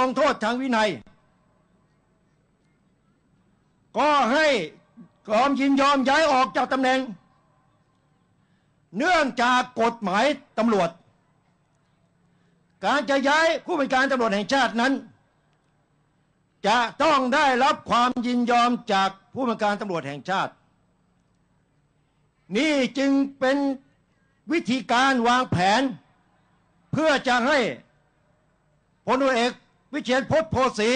ลงโทษทางวินัย ก็ให้กรมยินยอมย้ายออกจากตำแหน่ง เนื่องจากกฎหมายตำรวจ การจะย้ายผู้บัญชาการตำรวจแห่งชาตินั้น จะต้องได้รับความยินยอมจากผู้บัญชาการตำรวจแห่งชาติ นี่จึงเป็นวิธีการวางแผน เพื่อจะให้พลตำรวจเอก วิเชียรพจน์โพสี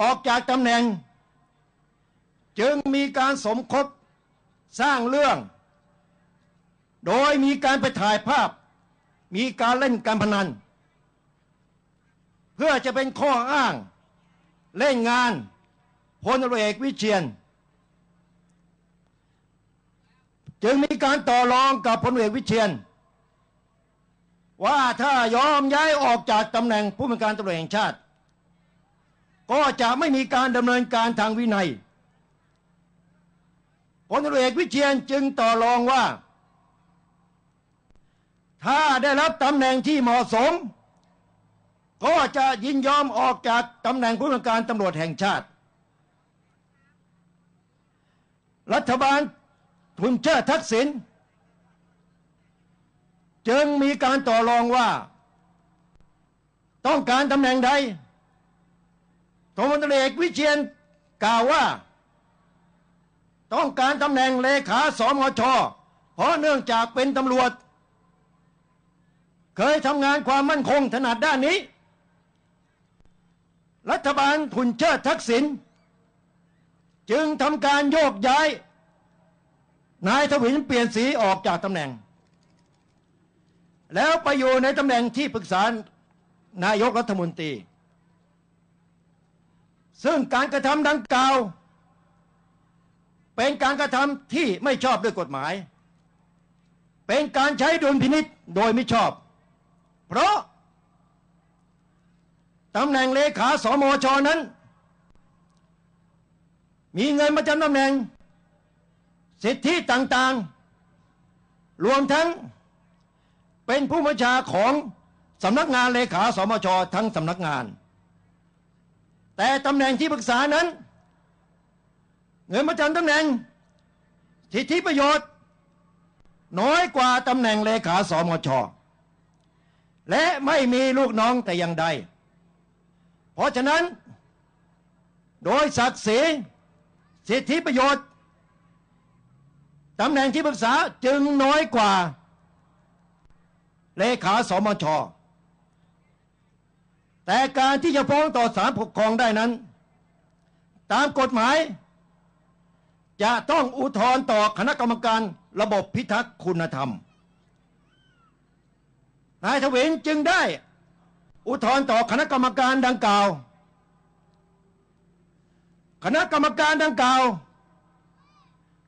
ออกจากตำแหน่ง จึงมีการสมคบสร้างเรื่อง โดยมีการไปถ่ายภาพ มีการเล่นการพนัน เพื่อจะเป็นข้ออ้าง เล่นงานพลเอกวิเชียรจึงมีการต่อรองกับพลเอกวิเชียร ว่าถ้ายอมย้ายออกจากตำแหน่งผู้บัญชาการตำรวจแห่งชาติ ก็จะไม่มีการดำเนินการทางวินัยพลตำรวจเอกวิเชียรจึงต่อรองว่า ถ้าได้รับตำแหน่งที่เหมาะสม ก็จะยินยอมออกจากตำแหน่งผู้บัญชาการตำรวจแห่งชาติ รัฐบาลทุนเชิดทักษิณ จึงมีการต่อรองว่า ต้องการตำแหน่งใดพลตรวจเอกวิเชียนกล่าวว่า ต้องการตำแหน่งเลขาสมชเพราะเนื่องจากเป็นตำรวจ เคยทำงานความมั่นคงถนัดด้านนี้ รัฐบาลทุนเชิดทักษิณจึงทำการโยกย้าย นายทวินเปลี่ยนสีออกจากตำแหน่ง แล้วไปอยู่ในตำแหน่งที่ปรึกษานายกรัฐมนตรี ซึ่งการกระทำดังกล่าว เป็นการกระทำที่ไม่ชอบด้วยกฎหมาย เป็นการใช้ดุลพินิษโดยไม่ชอบ เพราะตำแหน่งเลขาสมชนั้น มีเงินมาจำตำแหน่ง สิทธิต่างๆ รวมทั้ง เป็นผู้บัญชาของสำนักงานเลขาสมชทั้งสำนักงาน แต่ตำแหน่งที่ปรึกษานั้น เงินมาจำตำแหน่งสิทธิประโยชน์ น้อยกว่าตำแหน่งเลขาสมช และไม่มีลูกน้องแต่อย่างใด เพราะฉะนั้น โดยศักดิ์ศรีสิทธิประโยชน์ตำแหน่งที่ปรึกษาจึงน้อยกว่า เลขาสมช แต่การที่จะฟ้องต่อศาลปกครองได้นั้น ตามกฎหมาย จะต้องอุทธรณ์ต่อคณะกรรมการระบบพิทักษ์คุณธรรม นายทวินจึงได้อุทธรณ์ต่อคณะกรรมการดังกล่าว คณะกรรมการดังกล่าว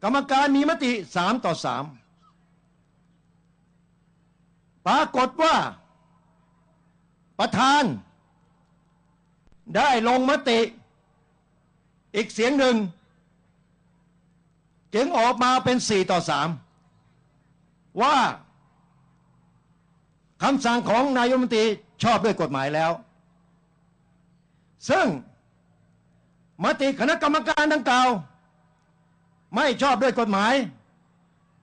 กรรมการมีมติสามต่อสาม ปรากฏว่า ประธาน ได้ลงมติ อีกเสียงหนึ่ง จึงออกมาเป็นสี่ต่อสามว่าคำสั่งของนายมนตรีชอบด้วยกฎหมายแล้ว ซึ่งมติคณะกรรมการดังกล่าว ไม่ชอบด้วยกฎหมาย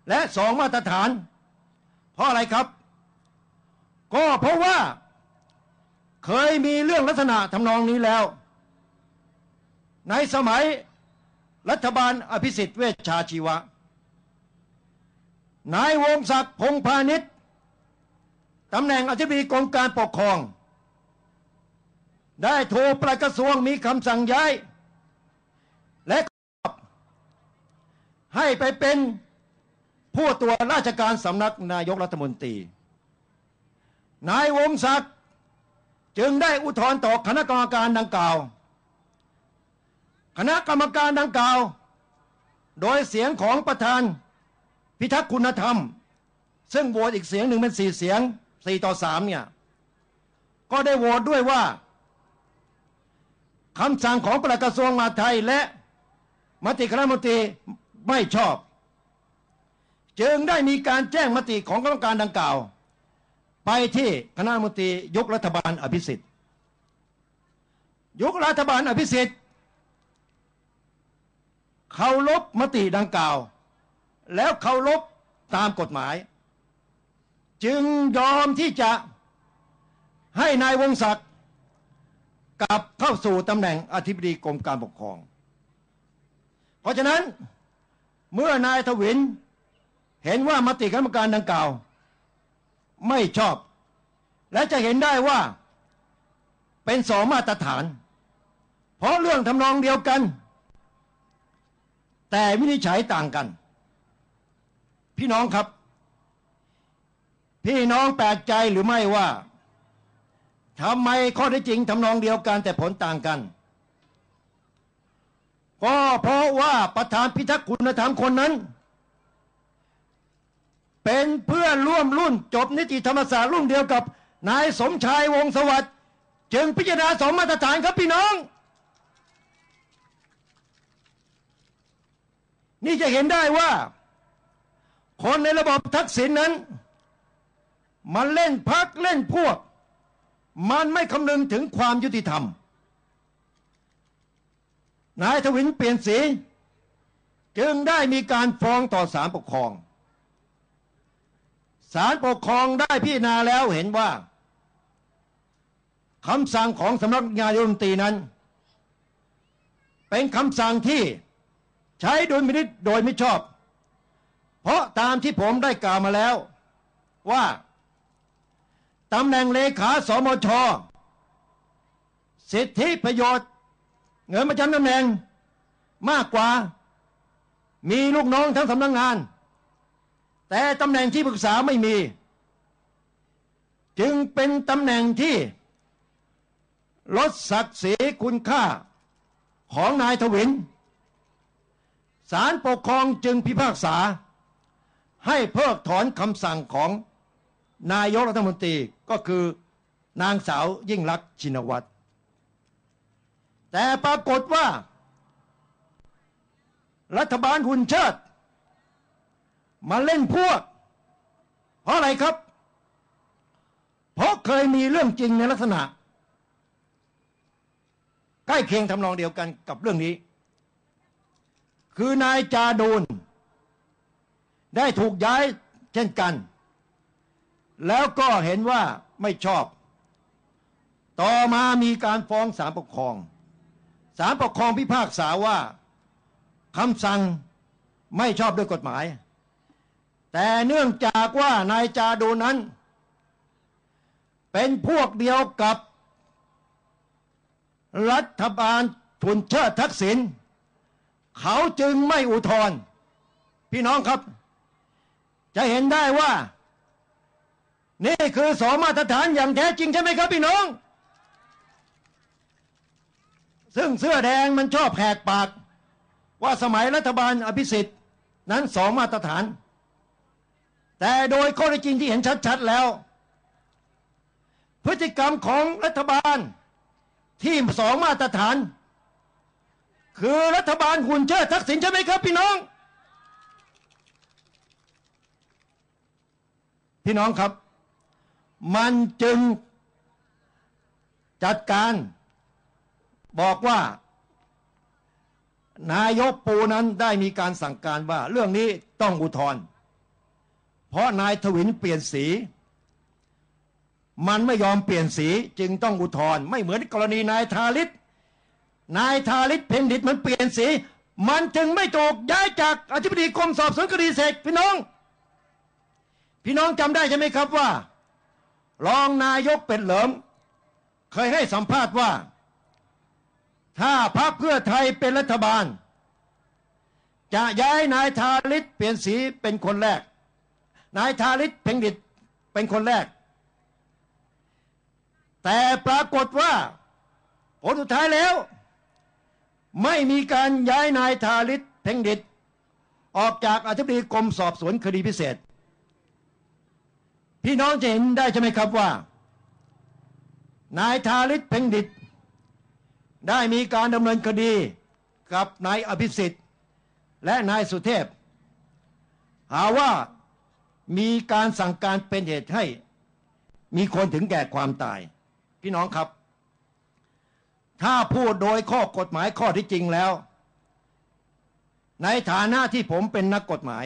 และสองมาตรฐาน เพราะอะไรครับ ก็เพราะว่าเคยมีเรื่องลักษณะทำนองนี้แล้ว ในสมัยรัฐบาลอภิสิทธิ์เวชชาชีวะ นายวงศักดิ์พงพาณิชย์ตำแหน่งอธิบดีกรมการปกครอง ได้โทรปลัดกระทรวงมีคำสั่งย้าย และให้ไปเป็นผู้ตรวจราชการสำนักนายกรัฐมนตรี นายวงศักดิ์จึงได้อุทธรณ์ต่อคณะกรรมการดังกล่าว คณะกรรมการดังกล่าว โดยเสียงของประธานพิทักษ์คุณธรรม ซึ่งโหวตอีกเสียงหนึ่งเป็นสี่เสียงสี่ต่อสามเนี่ยก็ได้โหวตด้วยว่าคำสั่งของปลัดกระทรวงมหาดไทยและมติคณะมนตรีไม่ชอบ จึงได้มีการแจ้งมติของกรรมการดังกล่าว ไปที่คณะมนตรียกรัฐบาลอภิสิทธิ์ยุครัฐบาลอภิสิทธิ์เคารพมติดังกล่าว แล้วเคารพตามกฎหมาย จึงยอมที่จะให้นายวงศักดิ์กลับเข้าสู่ตำแหน่งอธิบดีกรมการปกครอง เพราะฉะนั้นเมื่อนายทวินเห็นว่ามติคณะกรรมการดังกล่าว ไม่ชอบ และจะเห็นได้ว่า เป็นสองมาตรฐาน เพราะเรื่องทำนองเดียวกัน แต่วินิจฉัยต่างกัน พี่น้องครับ พี่น้องแปลกใจหรือไม่ว่าทำไมข้อเท็จจริงทำนองเดียวกันแต่ผลต่างกัน ก็เพราะว่าประธานพิทักษ์คุณธรรมคนนั้น เพื่อนร่วมรุ่นจบนิติธรรมศาสตร์รุ่นเดียวกับ นายสมชายวงสวัสดิ์จึงพิจารณาสองมาตรฐานครับพี่น้อง นี่จะเห็นได้ว่า คนในระบบทักษิณนนั้น มันเล่นพักเล่นพวก มันไม่คำนึงถึงความยุติธรรม นายทวินเปลี่ยนสี จึงได้มีการฟ้องต่อศาลปกครอง ศาลปกครองได้พิจารณาแล้วเห็นว่าคำสั่งของสำนักงานยมตรีนั้น เป็นคำสั่งที่ใช้โดยมินิษโดยไม่ชอบ เพราะตามที่ผมได้กล่าวมาแล้วว่าตำแหน่งเลขาสมช สิทธิประโยชน์ เงินประจำตำแหน่งมากกว่า มีลูกน้องทั้งสำนักงงาน แต่ตำแหน่งที่ปรึกษาไม่มี จึงเป็นตำแหน่งที่ ลดศักดิ์ศรีคุณค่าของนายทวินศาลปกครองจึงพิพากษา ให้เพิกถอนคำสั่งของนายกรัฐมนตรีก็คือนางสาวยิ่งลักษณ์ชินวัตร แต่ปรากฏว่า รัฐบาลหุ่นเชิด มาเล่นพวก เพราะอะไรครับ เพราะเคยมีเรื่องจริงในลักษณะ ใกล้เคียงทำนองเดียวกันกับเรื่องนี้ คือนายจาดูนได้ถูกย้ายเช่นกัน แล้วก็เห็นว่าไม่ชอบ ต่อมามีการฟ้องศาลปกครองศาลปกครองพิพากษาว่าคำสั่งไม่ชอบด้วยกฎหมาย แต่เนื่องจากว่านายจาดูนั้น เป็นพวกเดียวกับ รัฐบาลทุนเชิดทักษิณเขาจึงไม่อุทธรณ์พี่น้องครับ จะเห็นได้ว่า นี่คือสองมาตรฐานอย่างแท้จริงใช่ไหมครับพี่น้อง ซึ่งเสื้อแดงมันชอบแหกปาก ว่าสมัยรัฐบาลอภิสิทธิ์นั้นสองมาตรฐาน แต่โดยข้อเท็จจริงที่เห็นชัด ๆ แล้ว พฤติกรรมของรัฐบาลที่สองมาตรฐาน คือรัฐบาลหุ่นเชิดทักษิณใช่ไหมครับ พี่น้อง พี่น้องครับ มันจึงจัดการบอกว่านายกปูนั้นได้มีการสั่งการว่าเรื่องนี้ต้องอุทธรณ์ ราะนายทวินเปลี่ยนสี มันไม่ยอมเปลี่ยนสีจึงต้องอุทธรณ์ไม่เหมือนกรณีนายทาริศนายทาริศเพนดิตมันเปลี่ยนสี มันจึงไม่ถูกย้ายจากอธิบดีกรมสอบสวนคดีเสกพี่น้อง พี่น้องจำได้ใช่ไหมครับว่า รองนายกเป็นเหลิม เคยให้สัมภาษณ์ว่า ถ้าพรรคเพื่อไทยเป็นรัฐบาล จะย้ายนายทาริศเปลี่ยนสีเป็นคนแรก นายทาริศเพ่งดิตเป็นคนแรก แต่ปรากฏว่า ผลสุดท้ายแล้ว ไม่มีการย้ายนายทาริศเพ่งดิต ออกจากอธิบดีกรมสอบสวนคดีพิเศษ พี่น้องจะเห็นได้ใช่ไหมครับว่า นายทาริศเพ่งดิต ได้มีการดำเนินคดีกับนายอภิสิทธิ์และนายสุเทพ หาว่า มีการสั่งการเป็นเหตุให้ มีคนถึงแก่ความตาย พี่น้องครับ ถ้าพูดโดยข้อกฎหมายข้อที่จริงแล้ว ในฐานะที่ผมเป็นนักกฎหมาย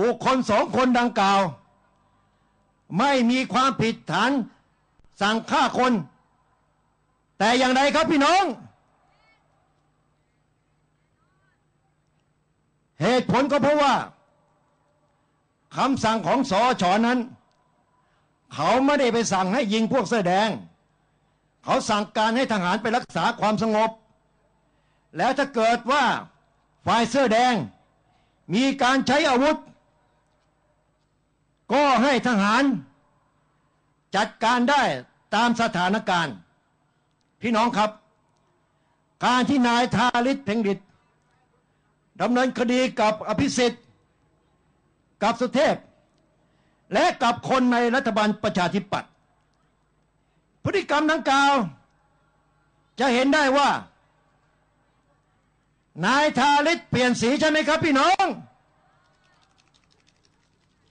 บุคคลสองคนดังกล่าว ไม่มีความผิดฐานสั่งฆ่าคน แต่อย่างไรครับพี่น้อง เหตุผลก็เพราะว่า คำสั่งของสอชอนั้น เขาไม่ได้ไปสั่งให้ยิงพวกเสื้อแดง เขาสั่งการให้ทหารไปรักษาความสงบ แล้วถ้าเกิดว่าฝ่ายเสื้อแดง มีการใช้อาวุธ ก็ให้ทหาร จัดการได้ตามสถานการณ์ พี่น้องครับ การที่นายทาริศเพ่งดิตดำเนินคดีกับอภิสิทธิ์ กับสุเทพ และกับคนในรัฐบาลประชาธิปัตย์พฤติกรรมดังกล่าว จะเห็นได้ว่า นายทาริศเปลี่ยนสีใช่ไหมครับพี่น้อง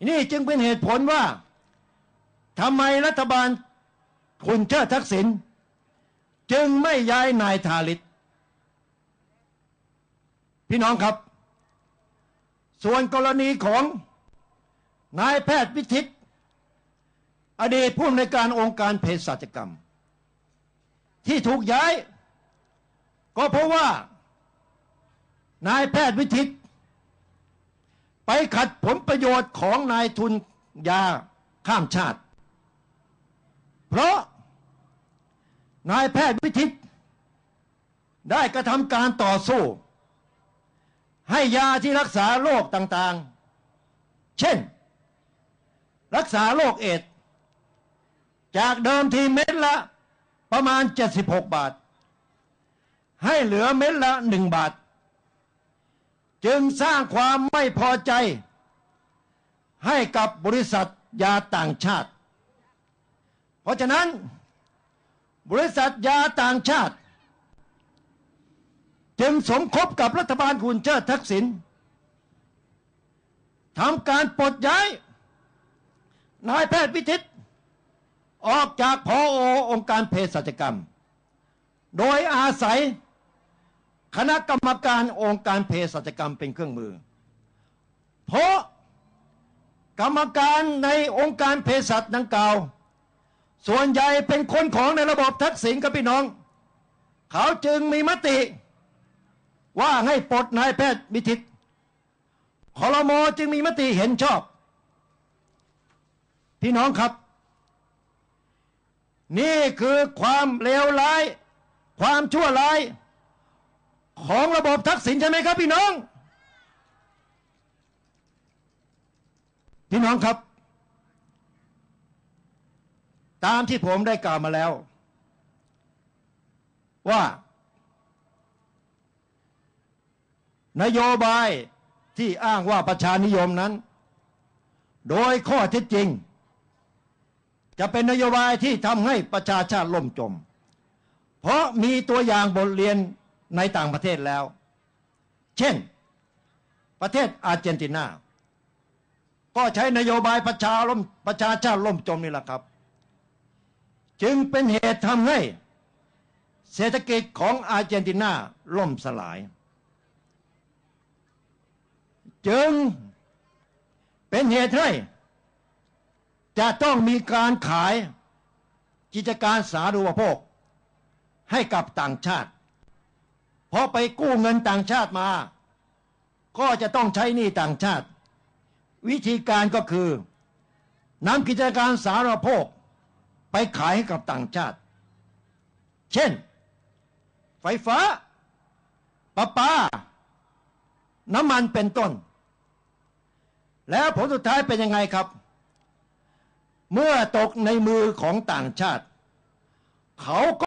นี่จึงเป็นเหตุผลว่าทำไมรัฐบาลคุณเชิดทักษิณจึงไม่ย้ายนายทาริศพี่น้องครับ ส่วนกรณีของ นายแพทย์วิทิต อดีตผู้อำนวยการองค์การเภสัชกรรม ที่ถูกย้าย ก็เพราะว่านายแพทย์วิทิต ไปขัดผลประโยชน์ของนายทุนยาข้ามชาติ เพราะนายแพทย์วิทิต ได้กระทำการต่อสู้ ให้ยาที่รักษาโรคต่างๆ เช่น รักษาโรคเอดส์จากเดิมทีเม็ดละประมาณ 76 บาท ให้เหลือเม็ดละ 1 บาท จึงสร้างความไม่พอใจ ให้กับบริษัทยาต่างชาติ เพราะฉะนั้น บริษัทยาต่างชาติ จึงสมคบกับรัฐบาลคุณเชิดทักษิณทำการปลดย้าย นายแพทย์วิทิต ออกจากพอองค์การเภสัชกรรม โดยอาศัยคณะกรรมการองค์การเภสัชกรรมเป็นเครื่องมือ เพราะกรรมการในองค์การเภสัชดังกล่าว ส่วนใหญ่เป็นคนของในระบบทักษิณครับพี่น้อง เขาจึงมีมติ ว่าให้ปลดนายแพทย์วิทิตคอรมอจึงมีมติเห็นชอบ พี่น้องครับ นี่คือความเลวร้าย ความชั่วร้าย ของระบบทักษิณใช่ไหมครับ พี่น้อง พี่น้องครับ ตามที่ผมได้กล่าวมาแล้ว ว่า นโยบายที่อ้างว่าประชานิยมนั้น โดยข้อเท็จจริง จะเป็นนโยบายที่ทำให้ประชาชาติล่มจม เพราะมีตัวอย่างบทเรียนในต่างประเทศแล้ว เช่น ประเทศอาร์เจนตินา ก็ใช้นโยบายประชาล่มประชาชาติล่มจมนี่แหละครับ จึงเป็นเหตุทำให้เศรษฐกิจของอาร์เจนตินาล่มสลาย จึงเป็นเหตุให้ จะต้องมีการขายกิจการสาธารณูปโภค ให้กับต่างชาติ เพราะไปกู้เงินต่างชาติมา ก็จะต้องใช้หนี้ต่างชาติ วิธีการก็คือนำกิจการสาธารณูปโภค ไปขายให้กับต่างชาติ เช่น ไฟฟ้าประปา น้ำมันเป็นต้น แล้วผลสุดท้ายเป็นยังไงครับ เมื่อตกในมือของต่างชาติเขาก็